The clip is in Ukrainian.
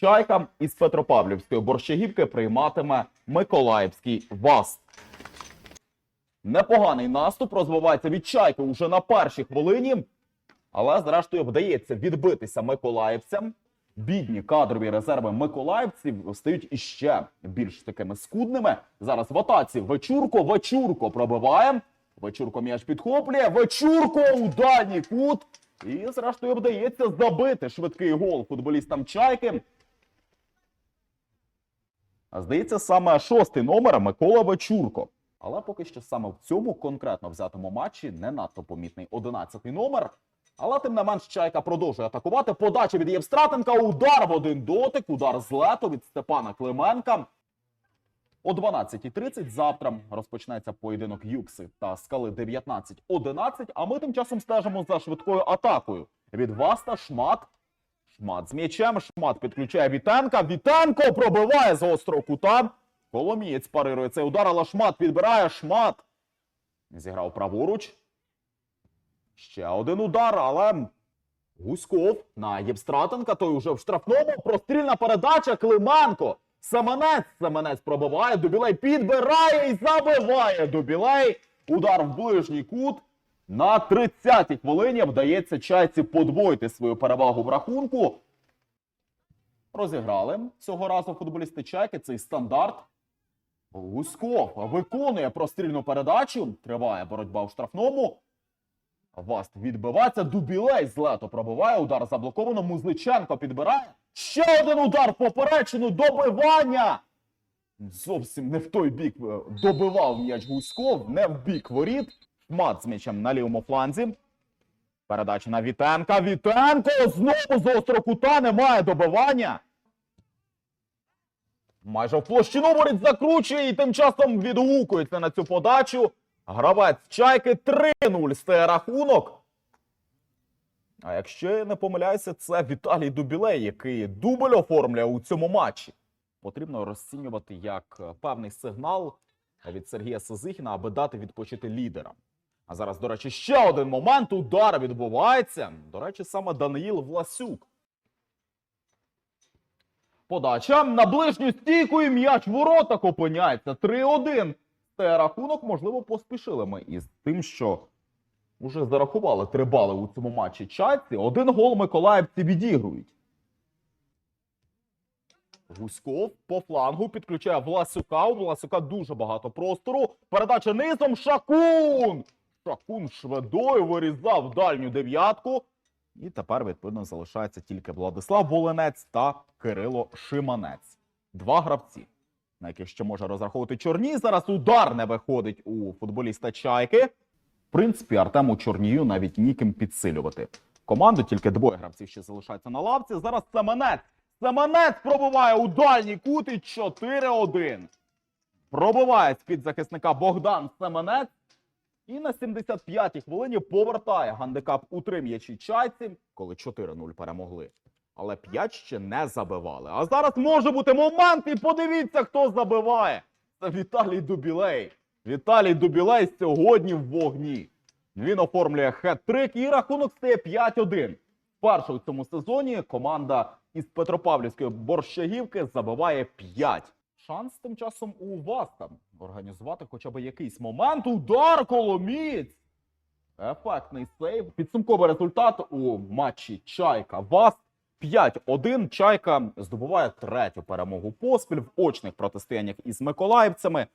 Чайка із Петропавлівської борщагівки прийматиме Миколаївський ВАС. Непоганий наступ розвивається від чайки уже на першій хвилині, але зрештою вдається відбитися миколаївцям. Бідні кадрові резерви миколаївців стають іще більш такими скудними. Зараз в атаці Вечурко, Вечурко пробиває. Вечурко м'яч підхоплює. Вечурко у дальній кут. І зрештою вдається забити швидкий гол футболістам чайки. А здається, саме шостий номер Микола Вечурко. Але поки що саме в цьому конкретно взятому матчі не надто помітний одинадцятий номер. Але тим не менш чайка продовжує атакувати. Подача від Євстратенка. Удар в один дотик. Удар з лету від Степана Клименка. О 12.30 завтра розпочнеться поєдинок Юкси та скали 19-11. А ми тим часом стежимо за швидкою атакою. Від Васта Шмат. Шмат з м'ячем. Шмат підключає Вітенка. Вітенко пробиває з острого кута. Коломієць парирує цей удар, але Шмат підбирає. Шмат. Зіграв праворуч. Ще один удар, але Гуськов на Євстратенка, той уже в штрафному. Прострільна передача Клименко. Семенець. Семенець пробиває. Дубілей підбирає і забиває. Дубілей. Удар в ближній кут. На 30-й хвилині вдається чайці подвоїти свою перевагу в рахунку. Розіграли цього разу футболісти чайки. Цей стандарт. Гуськов виконує прострільну передачу. Триває боротьба в штрафному. Васт відбивається. Дубілей з лето пробиває. Удар заблоковано. Музиченко підбирає. Ще один удар поперечину. Добивання. Зовсім не в той бік е, добивав м'яч Гуськов, не в бік воріт. Шмат з м'ячем на лівому фланзі. Передача на Вітенка. Вітенко знову з острого кута немає добивання. Майже в площину воріт закручує і тим часом відгукується на цю подачу. Гравець чайки 3-0 стає рахунок. А якщо я не помиляюся, це Віталій Дубілей, який дубль оформлює у цьому матчі. Потрібно розцінювати як е, певний сигнал від Сергія Сизихіна, аби дати відпочити лідерам. А зараз, до речі, ще один момент. Удар відбувається. До речі, саме Даниїл Власюк. Подача на ближню стійку і м'яч в воротах опиняється. 3-1. Це рахунок, можливо, поспішили ми із тим, що вже зарахували три бали у цьому матчі чайці. Один гол миколаївці відігрують. Гуськов по флангу підключає Власюка. У Власюка дуже багато простору. Передача низом. Шакун! Шакун шведою вирізав дальню дев'ятку. І тепер, відповідно, залишається тільки Владислав Волинець та Кирило Шиманець. Два гравці, на яких ще може розраховувати Чорній. Зараз удар не виходить у футболіста Чайки. В принципі, Артему Чорнію навіть ніким підсилювати. Команду тільки двоє гравців ще залишаються на лавці. Зараз Семенець. Семенець пробиває у дальній кут і 4-1. Пробиває з-під захисника Богдан Семенець. І на 75-й хвилині повертає гандикап у три м'ячі чайці, коли 4-0 перемогли. Але 5 ще не забивали. А зараз може бути момент, і подивіться, хто забиває. Це Віталій Дубілей. Віталій Дубілей сьогодні в вогні. Він оформлює хет-трик і рахунок стає 5-1. Вперше у цьому сезоні команда із Петропавлівської борщагівки забиває 5. Шанс тим часом у вас там організувати хоча б якийсь момент. Удар коломіць! Ефектний сейв. Підсумковий результат у матчі Чайка Вас 5-1. Чайка здобуває третю перемогу поспіль в очних протистояннях із миколаївцями.